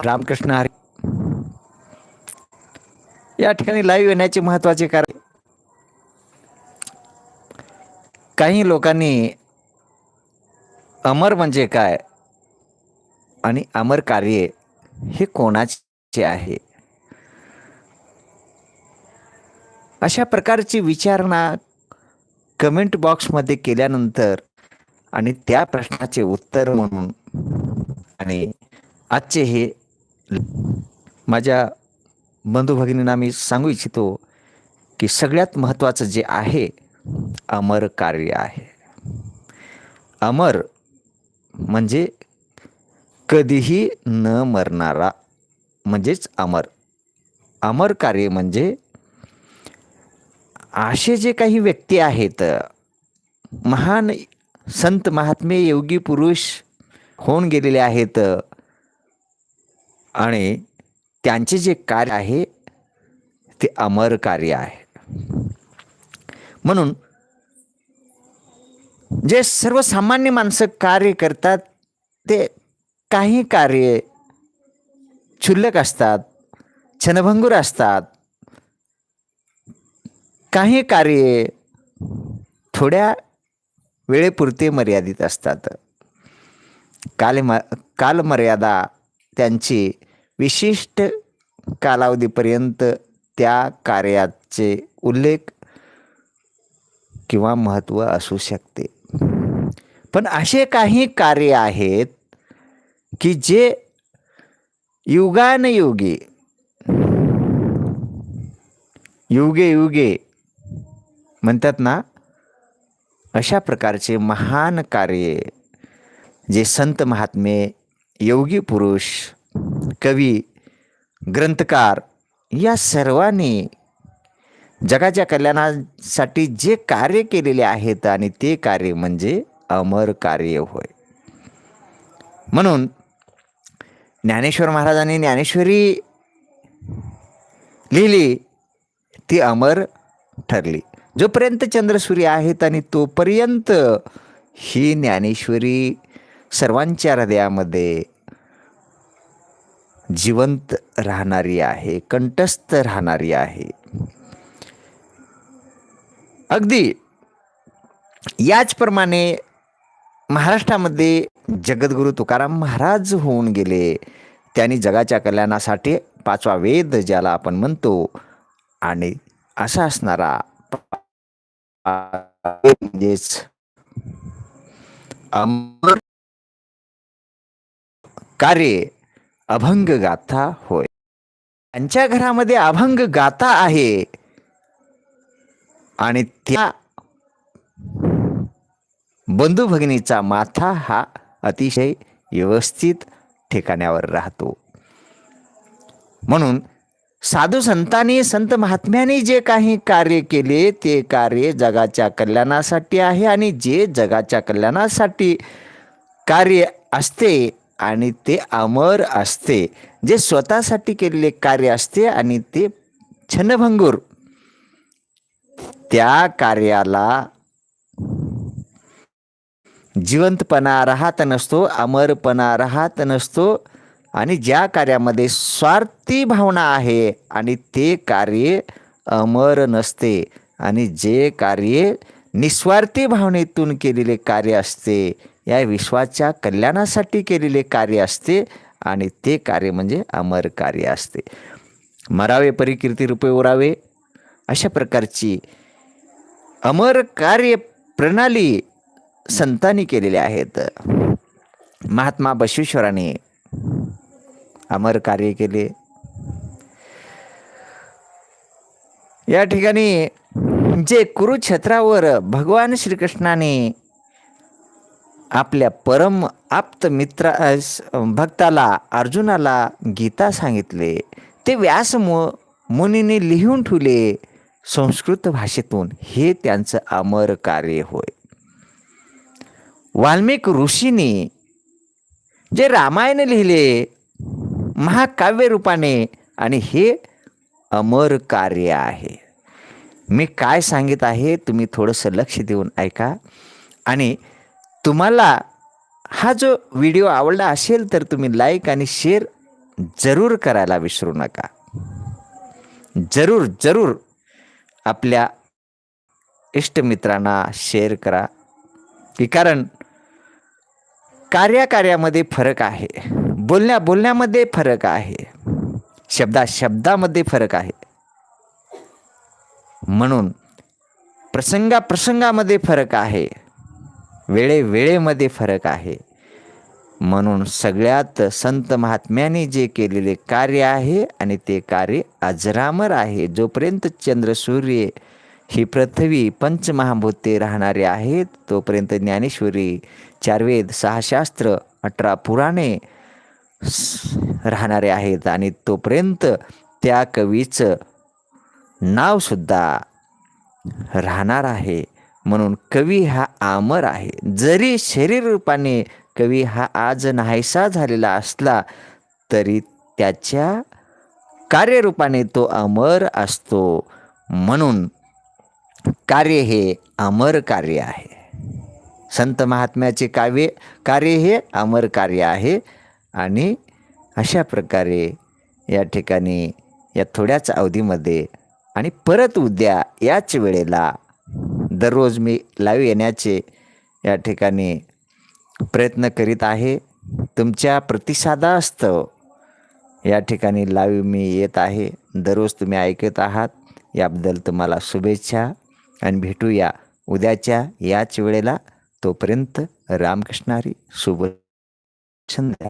रामकृष्ण हरी. या ठिकाणी लाईव्ह येण्याचे महत्त्वाचे कारण काही लोकांनी अमर म्हणजे काय आणि अमर कार्य हे कोणाचे आहे? अशा प्रकारची विचारणा कमेंट बॉक्समध्ये केल्यानंतर आणि त्या प्रश्नाचे उत्तर म्हणून आणि आजचे हे माझ्या बंधू भगिनींना मी सांगू इच्छितो की सगळ्यात महत्त्वाचं जे आहे अमर कार्य आहे. अमर म्हणजे कधीही न मरणारा म्हणजेच अमर. अमर कार्य म्हणजे असे जे काही व्यक्ती आहेत महान संत महात्मे योगी पुरुष होऊन गेलेले आहेत आणि त्यांचे जे कार्य आहे ते अमर कार्य आहे. म्हणून जे सर्वसामान्य माणसं कार्य करतात ते काही कार्य क्षुल्लक असतात क्षणभंगूर असतात. काही कार्ये थोड्या वेळेपुरते मर्यादित असतात. काल म कालमर्यादा त्यांची विशिष्ट कालावधीपर्यंत त्या कार्याचे उल्लेख किंवा महत्त्व असू शकते. पण असे काही कार्य आहेत की जे युगानयुगे युगे युगे म्हणतात ना अशा प्रकारचे महान कार्य जे संत महात्मे योगी पुरुष कवी ग्रंथकार या सर्वांनी जगाच्या कल्याणासाठी जे कार्य केलेले आहेत आणि ते कार्य म्हणजे अमर कार्य होय. म्हणून ज्ञानेश्वर महाराजांनी ज्ञानेश्वरी लिहिली ती अमर ठरली. जोपर्यंत चंद्रसूर्य आहेत आणि तोपर्यंत ही ज्ञानेश्वरी सर्वांच्या हृदयामध्ये जिवंत राहणारी आहे कंठस्थ राहणारी आहे. अगदी याचप्रमाणे महाराष्ट्रामध्ये जगद्गुरू तुकाराम महाराज होऊन गेले. त्यांनी जगाच्या कल्याणासाठी पाचवा वेद ज्याला आपण म्हणतो आणि असा असणारा म्हणजेच अमर कार्य अभंग गाथा होय. त्यांच्या घरामध्ये अभंग गाथा आहे. आणि त्या बंधू भगिनीचा माथा हा अतिशय व्यवस्थित ठिकाण्यावर राहतो. म्हणून साधू संतांनी संत महात्म्यांनी जे काही कार्य केले ते कार्य जगाच्या कल्याणासाठी आहे. आणि जे जगाच्या कल्याणासाठी कार्य असते आणि ते अमर असते. जे स्वतःसाठी केलेले कार्य असते आणि ते छनभंगूर त्या कार्याला जिवंतपणा राहत नसतो अमरपणा राहत नसतो आणि ज्या कार्यामध्ये स्वार्थी भावना आहे आणि ते कार्य अमर नसते आणि जे कार्य निस्वार्थी भावनेतून केलेले कार्य असते या विश्वाच्या कल्याणासाठी केलेले कार्य असते आणि ते कार्य म्हणजे अमर कार्य असते. मरावे परिकीर्ती रूपे उरावे. अशा प्रकारची अमर कार्य प्रणाली संतांनी केलेले आहेत. महात्मा बसवेश्वराने अमर कार्य केले. या ठिकाणी जे कुरुक्षेत्रावर भगवान श्रीकृष्णाने आपल्या परम आप्त मित्रा भक्ताला अर्जुनाला गीता सांगितले. ते व्यास मु मुनीने लिहून ठेवले संस्कृत भाषेतून. हे त्यांचं अमर कार्य होय. वाल्मिक ऋषीने जे रामायण लिहिले महाकाव्य रूपाने आणि हे अमर कार्य आहे. मी काय सांगित आहे तुम्ही थोडंसं लक्ष देऊन ऐका. आणि तुम्हाला हा जो व्हिडिओ आवडला असेल तर तुम्ही लाईक आणि शेअर जरूर करायला विसरू नका. जरूर जरूर आपल्या इष्टमित्रांना शेअर करा. की कारण कार्याकार्यामध्ये फरक आहे. बोलण्या बोलण्यामध्ये फरक आहे. शब्दा शब्दामध्ये फरक आहे. म्हणून प्रसंगा प्रसंगामध्ये फरक आहे. वेळेवेळेमध्ये फरक आहे. म्हणून सगळ्यात संत महात्म्याने जे केलेले कार्य आहे आणि ते कार्य अजरामर आहे. जोपर्यंत चंद्र सूर्य ही पृथ्वी पंचमहाभूते राहणारे आहेत तोपर्यंत ज्ञानेश्वरी चारवेद सहा शास्त्र अठरा पुराणे स- राहणारे आहेत आणि तोपर्यंत त्या कवीचं नावसुद्धा राहणार आहे. म्हणून कवी हा आमर आहे. जरी शरीर रूपाने कवी हा आज नाहीसा झालेला असला तरी त्याच्या कार्यरूपाने तो अमर असतो. म्हणून कार्य हे अमर कार्य आहे. संत महात्म्याचे काव्य कार्य हे अमर कार्य आहे. आणि अशा प्रकारे या ठिकाणी या थोड्याच अवधीमध्ये आणि परत उद्या याच वेळेला दररोज मी लाईव्ह येण्याचे या ठिकाणी प्रयत्न करीत आहे. तुमच्या प्रतिसादास्तव या ठिकाणी लाईव्ह मी येत आहे. दररोज तुम्ही ऐकत आहात. याबद्दल तुम्हाला शुभेच्छा आणि भेटूया उद्याच्या याच वेळेला. तोपर्यंत रामकृष्णारी शुभ संध्या.